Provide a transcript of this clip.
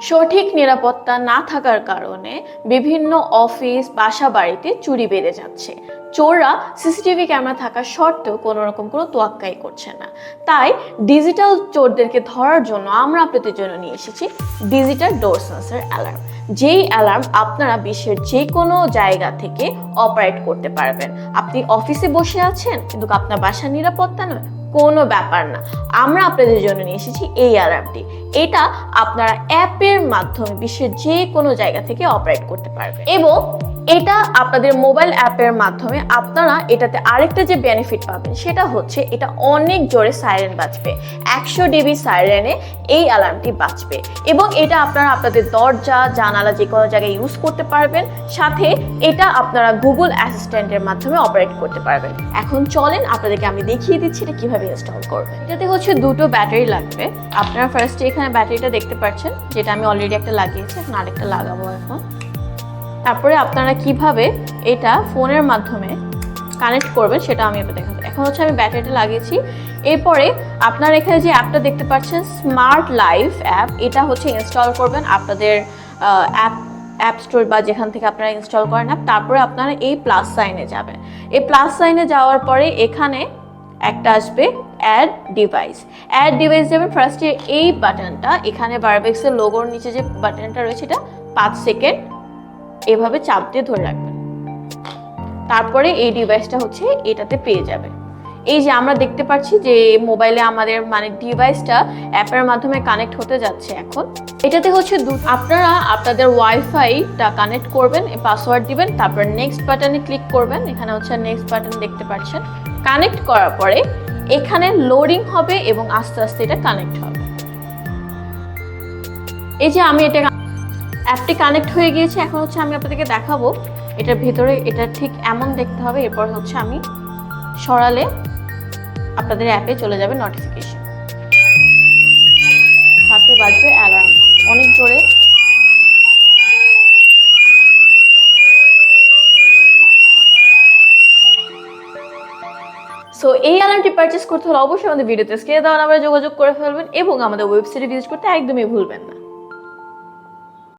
সঠিক নিরাপত্তা না থাকার কারণে বিভিন্ন অফিস বাসা বাড়িতে চুরি বেড়ে যাচ্ছে। চোররা সিসিটিভি ক্যামেরা থাকা সত্ত্বেও কোনো রকম কোনো তোয়াক্কাই করছে না। তাই ডিজিটাল চোরদেরকে ধরার জন্য আমরা আপনাদের জন্য নিয়ে এসেছি ডিজিটাল ডোর সেন্সার অ্যালার্ম। যেই অ্যালার্ম আপনারা বিশ্বের যে কোনো জায়গা থেকে অপারেট করতে পারবেন। আপনি অফিসে বসে আছেন, কিন্তু আপনার বাসার নিরাপত্তা নয়, কোনো ব্যাপার না। আমরা আপনাদের জন্য নিয়ে এসেছি এই অ্যালার্মটি। এটা আপনারা অ্যাপের মাধ্যমে বিশ্বের যে কোনো জায়গা থেকে অপারেট করতে পারবেন। এবং এটা আপনাদের মোবাইল অ্যাপের মাধ্যমে আপনারা এটাতে আরেকটা যে বেনিফিট পাবেন সেটা হচ্ছে এটা অনেক জোরে সাইরেন বাজবে। একশো ডিবি সাইরেনে এই অ্যালার্মটি বাজবে। এবং এটা আপনারা আপনাদের দরজা, জানালা যে কোনো জায়গায় ইউজ করতে পারবেন। সাথে এটা আপনারা গুগল অ্যাসিস্ট্যান্টের মাধ্যমে অপারেট করতে পারবেন। এখন চলেন আপনাদেরকে আমি দেখিয়ে দিচ্ছি এটা কীভাবে ইনস্টল করবেন। এটাতে হচ্ছে দুটো ব্যাটারি লাগবে। আপনারা ফার্স্টে এখানে ব্যাটারিটা দেখতে পাচ্ছেন, যেটা আমি অলরেডি একটা লাগিয়েছি, এখন আরেকটা লাগাবো এখন। তারপরে আপনারা কীভাবে এটা ফোনের মাধ্যমে কানেক্ট করবেন সেটা আমি আপনাদের দেখাবো। এখন হচ্ছে আমি ব্যাটারিটা লাগিয়েছি। এরপরে আপনারা এখানে যে অ্যাপটা দেখতে পাচ্ছেন স্মার্ট লাইফ অ্যাপ, এটা হচ্ছে ইনস্টল করবেন আপনাদের অ্যাপ অ্যাপ স্টোর বা যেখান থেকে আপনারা ইনস্টল করেন অ্যাপ তারপরে আপনারা এই প্লাস সাইনে যাবেন। এই প্লাস সাইনে যাওয়ার পরে এখানে একটা আসবে অ্যাড ডিভাইস অ্যাড ডিভাইস যাবেন ফার্স্টে এই বাটনটা এখানে বারবেক্সের লোগোর নিচে যে বাটনটা রয়েছে, এটা পাঁচ সেকেন্ড এভাবে চাপ দিয়ে ধরে রাখবেন। তারপরে এই ডিভাইসটা হচ্ছে এটাতে পেয়ে যাবে এই যে আমরা দেখতে পাচ্ছি যে মোবাইলে আমাদের মানে ডিভাইসটা অ্যাপের মাধ্যমে কানেক্ট হতে যাচ্ছে এখন। এটাতে হচ্ছে আপনারা আপনাদের ওয়াইফাইটা কানেক্ট করবেন পাসওয়ার্ড দিবেন, তারপর নেক্সট বাটনে ক্লিক করবেন, এখানে হচ্ছে নেক্সট বাটন দেখতে পাচ্ছেন। কানেক্ট করার পরে এখানে লোডিং হবে এবং আস্তে আস্তে এটা কানেক্ট হবে। এই যে আমি এটা অ্যাপটি কানেক্ট হয়ে গিয়েছে। এখন হচ্ছে আমি আপনাদেরকে দেখাবো এটার ভেতরে এটা ঠিক এমন দেখতে হবে। এরপর হচ্ছে আমি সরালে আপনাদের অ্যাপে চলে যাবে নোটিফিকেশন সাথে বাজবে অ্যালার্ম অনেক জোরে। সো এই অ্যালার্মটি পারচেস করতে হলে অবশ্যই আমাদের ভিডিওতে স্ক্রিনে দেওয়া নাম্বারে যোগাযোগ করে ফেলবেন এবং আমাদের ওয়েবসাইটে ভিজিট করতে একদমই ভুলবেন না।